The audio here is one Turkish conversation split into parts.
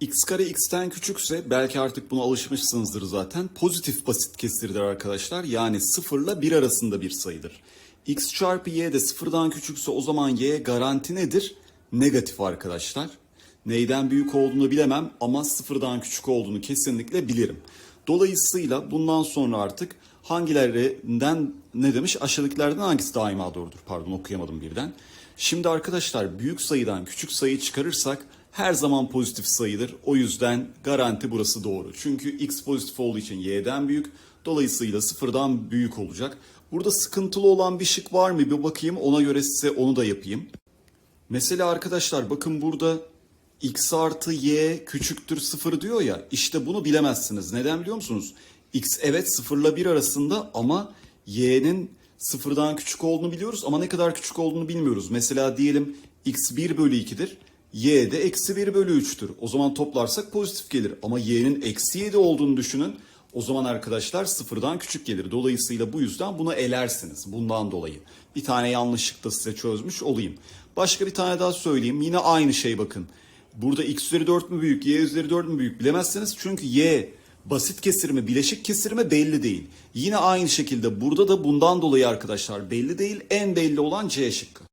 x kare x'ten küçükse belki artık buna alışmışsınızdır zaten. Pozitif basit kesirdir arkadaşlar. Yani 0 ile 1 arasında bir sayıdır. x çarpı y de sıfırdan küçükse o zaman y garanti nedir? Negatif arkadaşlar. Neyden büyük olduğunu bilemem ama sıfırdan küçük olduğunu kesinlikle bilirim. Dolayısıyla bundan sonra artık hangilerinden ne demiş? Aşağıdakilerden hangisi daima doğrudur? Pardon okuyamadım birden. Şimdi arkadaşlar büyük sayıdan küçük sayı çıkarırsak her zaman pozitif sayıdır. O yüzden garanti burası doğru. Çünkü x pozitif olduğu için y'den büyük. Dolayısıyla sıfırdan büyük olacak. Burada sıkıntılı olan bir şık var mı? Bir bakayım ona göre size onu da yapayım. Mesela arkadaşlar bakın burada x artı y küçüktür 0 diyor ya işte bunu bilemezsiniz. Neden biliyor musunuz? x evet 0 ile 1 arasında ama y'nin sıfırdan küçük olduğunu biliyoruz ama ne kadar küçük olduğunu bilmiyoruz. Mesela diyelim x 1 bölü 2'dir. Y de eksi 1 bölü 3'tür. O zaman toplarsak pozitif gelir. Ama y'nin eksi 7 olduğunu düşünün. O zaman arkadaşlar sıfırdan küçük gelir. Dolayısıyla bu yüzden bunu elersiniz. Bundan dolayı. Bir tane yanlışlıkla size çözmüş olayım. Başka bir tane daha söyleyeyim. Yine aynı şey bakın. Burada x üzeri 4 mü büyük, y üzeri 4 mü büyük bilemezsiniz. Çünkü y basit kesir mi, bileşik kesir mi belli değil. Yine aynı şekilde burada da bundan dolayı arkadaşlar belli değil. En belli olan C şıkkı.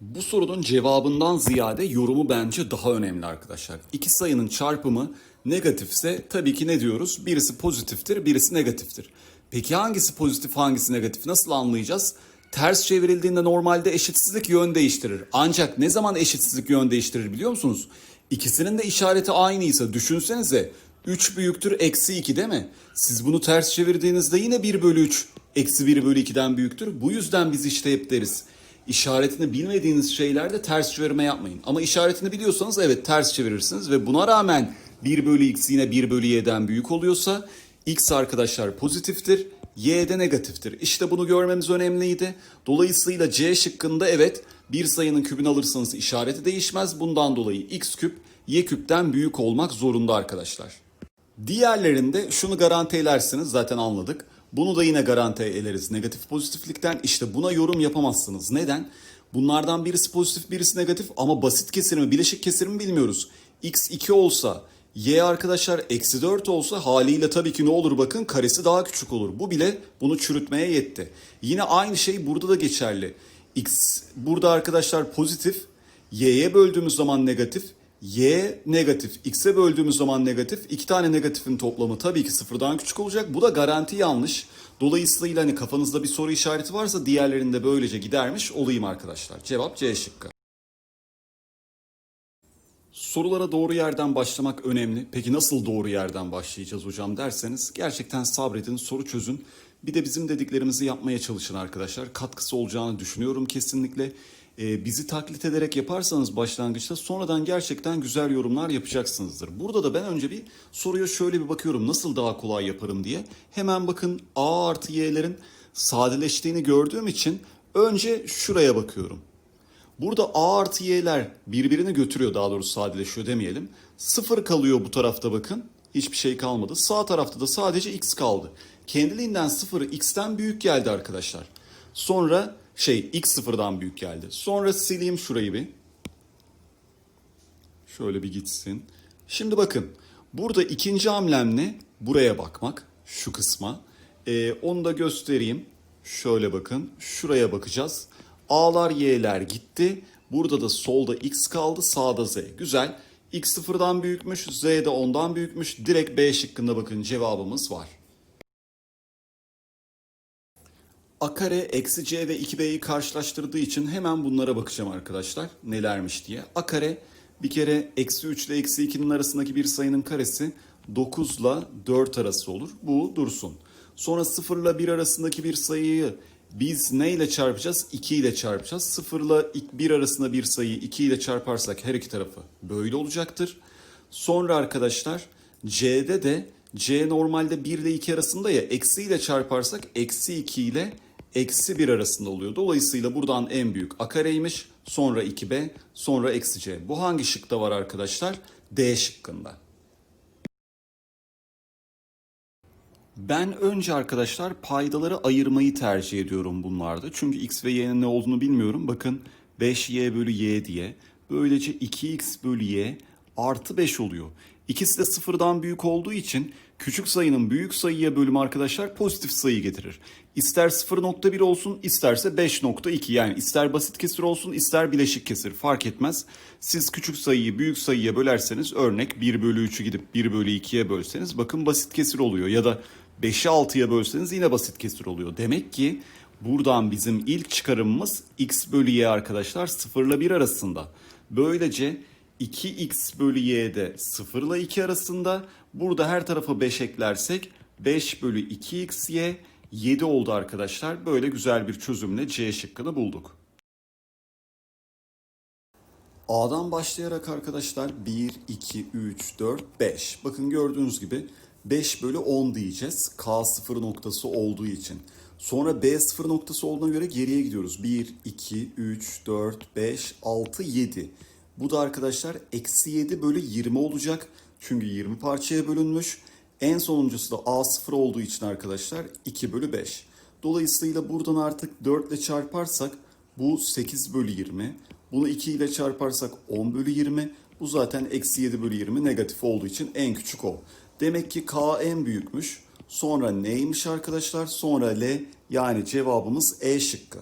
Bu sorunun cevabından ziyade yorumu bence daha önemli arkadaşlar. İki sayının çarpımı negatifse tabii ki ne diyoruz? Birisi pozitiftir, birisi negatiftir. Peki hangisi pozitif, hangisi negatif nasıl anlayacağız? Ters çevrildiğinde normalde eşitsizlik yön değiştirir. Ancak ne zaman eşitsizlik yön değiştirir biliyor musunuz? İkisinin de işareti aynıysa düşünsenize 3 büyüktür eksi 2 değil mi? Siz bunu ters çevirdiğinizde yine 1 bölü 3 eksi 1 bölü 2'den büyüktür. Bu yüzden biz işte hep deriz. İşaretini bilmediğiniz şeylerde ters çevirme yapmayın. Ama işaretini biliyorsanız evet ters çevirirsiniz ve buna rağmen 1 bölü x yine 1 bölü y'den büyük oluyorsa x arkadaşlar pozitiftir, y de negatiftir. İşte bunu görmemiz önemliydi. Dolayısıyla C şıkkında evet bir sayının kübünü alırsanız işareti değişmez. Bundan dolayı x küp y küpten büyük olmak zorunda arkadaşlar. Diğerlerinde şunu garanti edersiniz zaten anladık. Bunu da yine garanti ederiz negatif pozitiflikten. İşte buna yorum yapamazsınız. Neden? Bunlardan birisi pozitif birisi negatif ama basit kesir mi bileşik kesir mi bilmiyoruz. x 2 olsa y arkadaşlar eksi 4 olsa haliyle tabii ki ne olur bakın karesi daha küçük olur. Bu bile bunu çürütmeye yetti. Yine aynı şey burada da geçerli. x burada arkadaşlar pozitif y'ye böldüğümüz zaman negatif y negatif, x'e böldüğümüz zaman negatif. iki tane negatifin toplamı tabii ki sıfırdan küçük olacak. Bu da garanti yanlış. Dolayısıyla hani kafanızda bir soru işareti varsa diğerlerini de böylece gidermiş olayım arkadaşlar. Cevap C şıkkı. Sorulara doğru yerden başlamak önemli. Peki nasıl doğru yerden başlayacağız hocam derseniz gerçekten sabredin, soru çözün. Bir de bizim dediklerimizi yapmaya çalışın arkadaşlar. Katkısı olacağını düşünüyorum kesinlikle. Ee, bizi taklit ederek yaparsanız başlangıçta sonradan gerçekten güzel yorumlar yapacaksınızdır. Burada da ben önce bir soruya şöyle bir bakıyorum nasıl daha kolay yaparım diye. Hemen bakın A artı Y'lerin sadeleştiğini gördüğüm için önce şuraya bakıyorum. Burada A artı Y'ler birbirini götürüyor daha doğrusu sadeleşiyor demeyelim. Sıfır kalıyor bu tarafta bakın. Hiçbir şey kalmadı. Sağ tarafta da sadece X kaldı. Kendiliğinden sıfırı X'ten büyük geldi arkadaşlar. Sonra şey X sıfırdan büyük geldi. Sonra sileyim şurayı bir. Şöyle bir gitsin. Şimdi bakın burada ikinci hamlem ne? Buraya bakmak şu kısma. Ee, onu da göstereyim. Şöyle bakın şuraya bakacağız. A'lar Y'ler gitti. Burada da solda X kaldı sağda Z. Güzel. X sıfırdan büyükmüş Z de ondan büyükmüş. Direkt B şıkkında bakın cevabımız var. A kare eksi c ve 2b'yi karşılaştırdığı için hemen bunlara bakacağım arkadaşlar. Nelermiş diye. A kare bir kere eksi 3 ile eksi 2'nin arasındaki bir sayının karesi 9 ile 4 arası olur. Bu dursun. Sonra 0 ile 1 arasındaki bir sayıyı biz ne ile çarpacağız? 2 ile çarpacağız. 0 ile 1 arasında bir sayıyı 2 ile çarparsak her iki tarafı böyle olacaktır. Sonra arkadaşlar c'de de c normalde 1 ile 2 arasında ya eksi ile çarparsak eksi 2 ile eksi 1 arasında oluyor. Dolayısıyla buradan en büyük a kareymiş. Sonra 2b sonra eksi c. Bu hangi şıkta var arkadaşlar? D şıkkında. Ben önce arkadaşlar paydaları ayırmayı tercih ediyorum bunlarda. Çünkü x ve y'nin ne olduğunu bilmiyorum. Bakın 5y bölü y diye. Böylece 2x bölü y artı 5 oluyor. İkisi de sıfırdan büyük olduğu için küçük sayının büyük sayıya bölümü arkadaşlar pozitif sayı getirir. İster 0.1 olsun isterse 5.2 yani ister basit kesir olsun ister bileşik kesir fark etmez. Siz küçük sayıyı büyük sayıya bölerseniz örnek 1 bölü 3'ü gidip 1 bölü 2'ye bölseniz bakın basit kesir oluyor. Ya da 5'i 6'ya bölseniz yine basit kesir oluyor. Demek ki buradan bizim ilk çıkarımımız x bölü y arkadaşlar 0 ile 1 arasında. Böylece 2x bölü y'de 0 ile 2 arasında. Burada her tarafa 5 eklersek 5 bölü 2xy 7 oldu arkadaşlar. Böyle güzel bir çözümle C şıkkını bulduk. A'dan başlayarak arkadaşlar 1, 2, 3, 4, 5. Bakın gördüğünüz gibi 5 bölü 10 diyeceğiz. K sıfır noktası olduğu için. Sonra B sıfır noktası olduğuna göre geriye gidiyoruz. 1, 2, 3, 4, 5, 6, 7. Bu da arkadaşlar eksi 7 bölü 20 olacak. Çünkü 20 parçaya bölünmüş. En sonuncusu da A0 olduğu için arkadaşlar 2 bölü 5. Dolayısıyla buradan artık 4 ile çarparsak bu 8 bölü 20. Bunu 2 ile çarparsak 10 bölü 20. Bu zaten eksi 7 bölü 20 negatif olduğu için en küçük o. Demek ki K en büyükmüş. Sonra neymiş arkadaşlar? Sonra L yani cevabımız E şıkkı.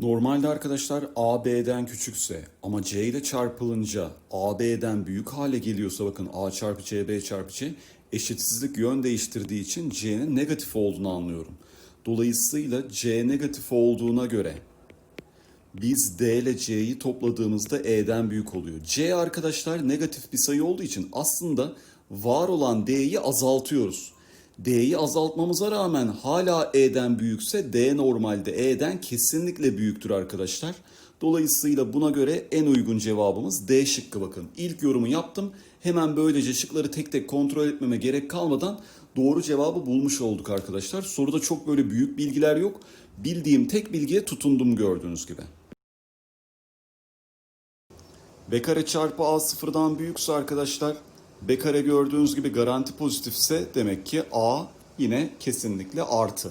Normalde arkadaşlar A B'den küçükse ama C ile çarpılınca A B'den büyük hale geliyorsa bakın A çarpı C B çarpı C eşitsizlik yön değiştirdiği için C'nin negatif olduğunu anlıyorum. Dolayısıyla C negatif olduğuna göre biz D ile C'yi topladığımızda E'den büyük oluyor. C arkadaşlar negatif bir sayı olduğu için aslında var olan D'yi azaltıyoruz. D'yi azaltmamıza rağmen hala E'den büyükse D normalde E'den kesinlikle büyüktür arkadaşlar. Dolayısıyla buna göre en uygun cevabımız D şıkkı bakın. İlk yorumu yaptım. Hemen böylece şıkları tek tek kontrol etmeme gerek kalmadan doğru cevabı bulmuş olduk arkadaşlar. Soruda çok böyle büyük bilgiler yok. Bildiğim tek bilgiye tutundum gördüğünüz gibi. B kare çarpı A sıfırdan büyükse arkadaşlar B kare gördüğünüz gibi garanti pozitifse demek ki A yine kesinlikle artı.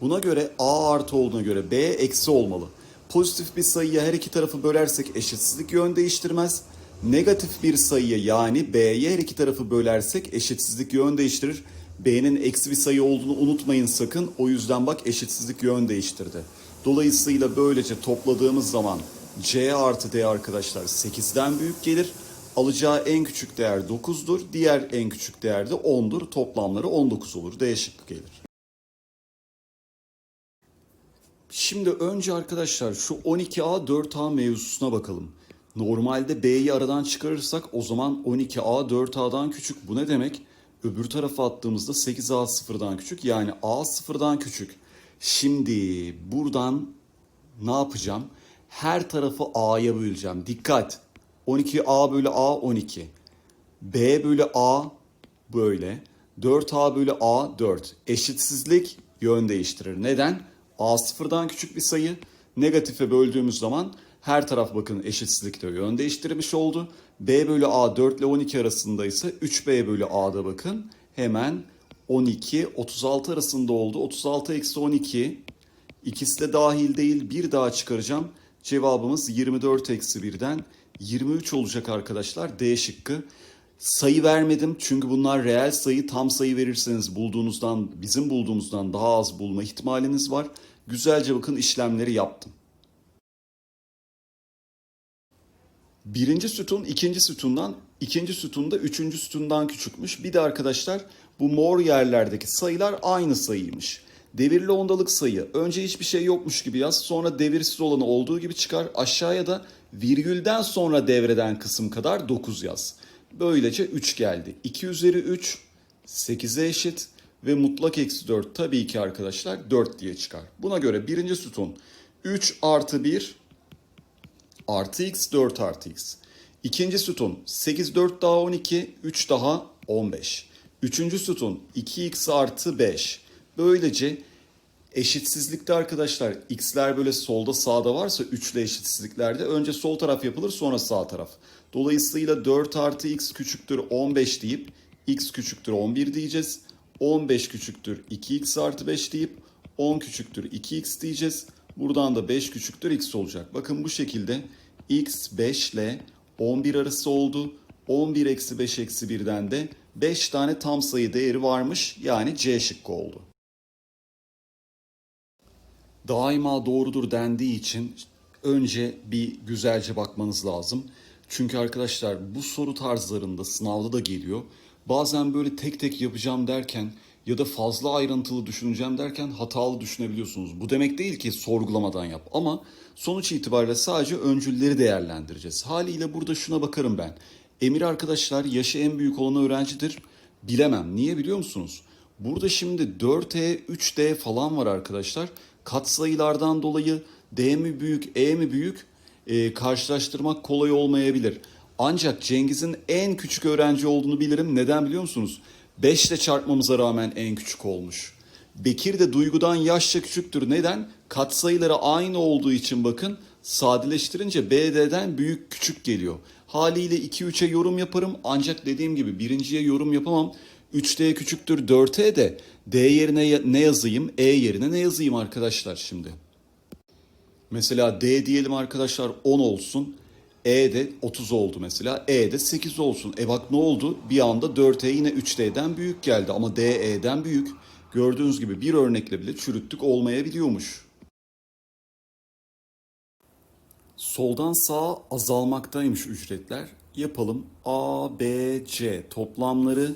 Buna göre A artı olduğuna göre B eksi olmalı. Pozitif bir sayıya her iki tarafı bölersek eşitsizlik yön değiştirmez. Negatif bir sayıya yani B'ye her iki tarafı bölersek eşitsizlik yön değiştirir. B'nin eksi bir sayı olduğunu unutmayın sakın. O yüzden bak eşitsizlik yön değiştirdi. Dolayısıyla böylece topladığımız zaman C artı D arkadaşlar 8'den büyük gelir. Alacağı en küçük değer 9'dur. Diğer en küçük değer de 10'dur. Toplamları 19 olur. D şıkkı gelir. Şimdi önce arkadaşlar şu 12A 4A mevzusuna bakalım. Normalde B'yi aradan çıkarırsak o zaman 12A 4A'dan küçük. Bu ne demek? Öbür tarafa attığımızda 8A sıfırdan küçük. Yani A sıfırdan küçük. Şimdi buradan ne yapacağım? Her tarafı A'ya böleceğim. Dikkat! 12A bölü A 12. B bölü A böyle. 4A bölü A 4. Eşitsizlik yön değiştirir. Neden? A sıfırdan küçük bir sayı. Negatife böldüğümüz zaman her taraf bakın eşitsizlikte yön değiştirmiş oldu. B bölü A 4 ile 12 arasında ise 3B bölü A'da bakın hemen 12 36 arasında oldu. 36 eksi 12 ikisi de dahil değil bir daha çıkaracağım. Cevabımız 24 eksi 1'den 23 olacak arkadaşlar D şıkkı. Sayı vermedim çünkü bunlar reel sayı tam sayı verirseniz bulduğunuzdan bizim bulduğumuzdan daha az bulma ihtimaliniz var. Güzelce bakın işlemleri yaptım. Birinci sütun ikinci sütundan, ikinci sütunda üçüncü sütundan küçükmüş. Bir de arkadaşlar bu mor yerlerdeki sayılar aynı sayıymış. Devirli ondalık sayı önce hiçbir şey yokmuş gibi yaz sonra devirsiz olanı olduğu gibi çıkar. Aşağıya da virgülden sonra devreden kısım kadar 9 yaz. Böylece 3 geldi. 2 üzeri 3 8'e eşit ve mutlak eksi 4 tabii ki arkadaşlar 4 diye çıkar. Buna göre birinci sütun 3 artı 1 artı x 4 artı x. İkinci sütun 8 4 daha 12 3 daha 15. Üçüncü sütun 2x artı 5. Böylece eşitsizlikte arkadaşlar x'ler böyle solda sağda varsa üçlü eşitsizliklerde önce sol taraf yapılır sonra sağ taraf. Dolayısıyla 4 artı x küçüktür 15 deyip x küçüktür 11 diyeceğiz. 15 küçüktür 2x artı 5 deyip 10 küçüktür 2x diyeceğiz. Buradan da 5 küçüktür x olacak. Bakın bu şekilde x 5 ile 11 arası oldu. 11 eksi 5 eksi 1'den de 5 tane tam sayı değeri varmış. Yani C şıkkı oldu. Daima doğrudur dendiği için önce bir güzelce bakmanız lazım. Çünkü arkadaşlar bu soru tarzlarında sınavda da geliyor. Bazen böyle tek tek yapacağım derken ya da fazla ayrıntılı düşüneceğim derken hatalı düşünebiliyorsunuz. Bu demek değil ki sorgulamadan yap ama sonuç itibariyle sadece öncülleri değerlendireceğiz. Haliyle burada şuna bakarım ben. Emir arkadaşlar yaşı en büyük olan öğrencidir. Bilemem. Niye biliyor musunuz? Burada şimdi 4E, 3D falan var arkadaşlar. Katsayılardan dolayı D mi büyük, E mi büyük e, karşılaştırmak kolay olmayabilir. Ancak Cengiz'in en küçük öğrenci olduğunu bilirim. Neden biliyor musunuz? 5 ile çarpmamıza rağmen en küçük olmuş. Bekir de duygudan yaşça küçüktür. Neden? Katsayıları aynı olduğu için bakın sadeleştirince BD'den büyük küçük geliyor. Haliyle 2-3'e yorum yaparım ancak dediğim gibi birinciye yorum yapamam. 3D küçüktür 4E de D yerine ne yazayım E yerine ne yazayım arkadaşlar şimdi. Mesela D diyelim arkadaşlar 10 olsun. E de 30 oldu mesela. E de 8 olsun. E bak ne oldu? Bir anda 4E yine 3D'den büyük geldi ama D E'den büyük. Gördüğünüz gibi bir örnekle bile çürüttük olmayabiliyormuş. Soldan sağa azalmaktaymış ücretler. Yapalım. A, B, C toplamları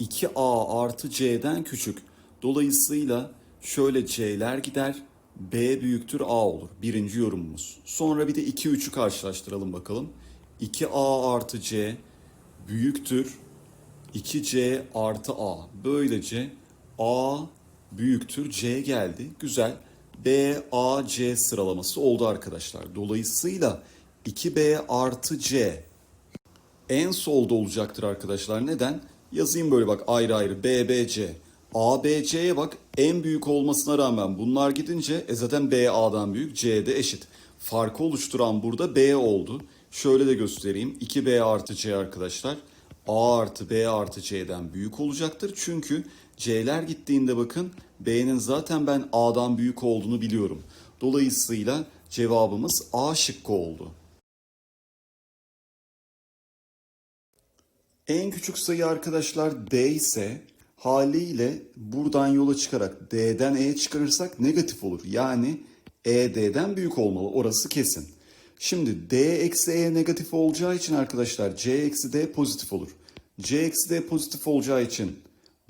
2A artı C'den küçük. Dolayısıyla şöyle C'ler gider. B büyüktür A olur. Birinci yorumumuz. Sonra bir de 2, 3'ü karşılaştıralım bakalım. 2A artı C büyüktür 2C artı A. Böylece A büyüktür C geldi. Güzel. B, A, C sıralaması oldu arkadaşlar. Dolayısıyla 2B artı C en solda olacaktır arkadaşlar. Neden? Yazayım böyle bak ayrı ayrı B, B, C. A, B, C'ye bak en büyük olmasına rağmen bunlar gidince e zaten B A'dan büyük C de eşit. Farkı oluşturan burada B oldu. Şöyle de göstereyim. 2B artı C arkadaşlar. A artı B artı C'den büyük olacaktır. Çünkü C'ler gittiğinde bakın B'nin zaten ben A'dan büyük olduğunu biliyorum. Dolayısıyla cevabımız A şıkkı oldu. En küçük sayı arkadaşlar D ise haliyle buradan yola çıkarak D'den E'ye çıkarırsak negatif olur. Yani E D'den büyük olmalı. Orası kesin. Şimdi D eksi E negatif olacağı için arkadaşlar C eksi D pozitif olur. C eksi D pozitif olacağı için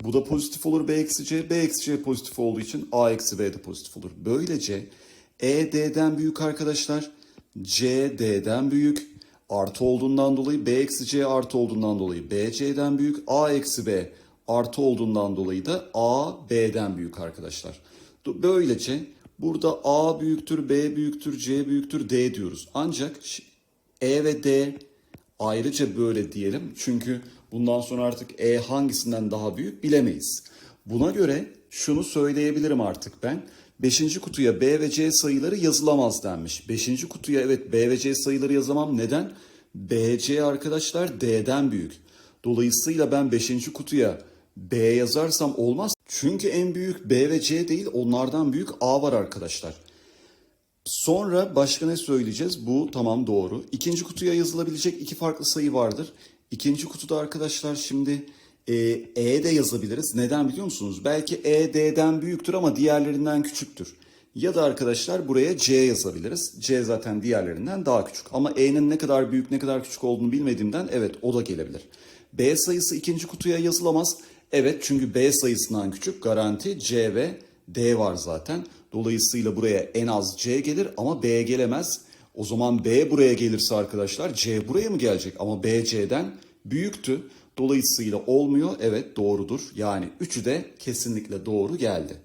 bu da pozitif olur B eksi C. B eksi C pozitif olduğu için A eksi B de pozitif olur. Böylece E D'den büyük arkadaşlar. C D'den büyük. Artı olduğundan dolayı B eksi C artı olduğundan dolayı B C'den büyük. A eksi B artı olduğundan dolayı da A B'den büyük arkadaşlar. Böylece burada A büyüktür, B büyüktür, C büyüktür, D diyoruz. Ancak E ve D ayrıca böyle diyelim. Çünkü bundan sonra artık E hangisinden daha büyük bilemeyiz. Buna göre şunu söyleyebilirim artık ben. Beşinci kutuya B ve C sayıları yazılamaz denmiş. Beşinci kutuya evet B ve C sayıları yazamam. Neden? B, C arkadaşlar D'den büyük. Dolayısıyla ben beşinci kutuya B yazarsam olmaz. Çünkü en büyük B ve C değil onlardan büyük A var arkadaşlar. Sonra başka ne söyleyeceğiz? Bu tamam doğru. İkinci kutuya yazılabilecek iki farklı sayı vardır. İkinci kutuda arkadaşlar şimdi e, E de yazabiliriz. Neden biliyor musunuz? Belki E D'den büyüktür ama diğerlerinden küçüktür. Ya da arkadaşlar buraya C yazabiliriz. C zaten diğerlerinden daha küçük. Ama E'nin ne kadar büyük ne kadar küçük olduğunu bilmediğimden evet o da gelebilir. B sayısı ikinci kutuya yazılamaz. Evet çünkü B sayısından küçük garanti C ve D var zaten. Dolayısıyla buraya en az C gelir ama B gelemez. O zaman B buraya gelirse arkadaşlar C buraya mı gelecek? Ama B C'den büyüktü. Dolayısıyla olmuyor. Evet doğrudur. Yani üçü de kesinlikle doğru geldi.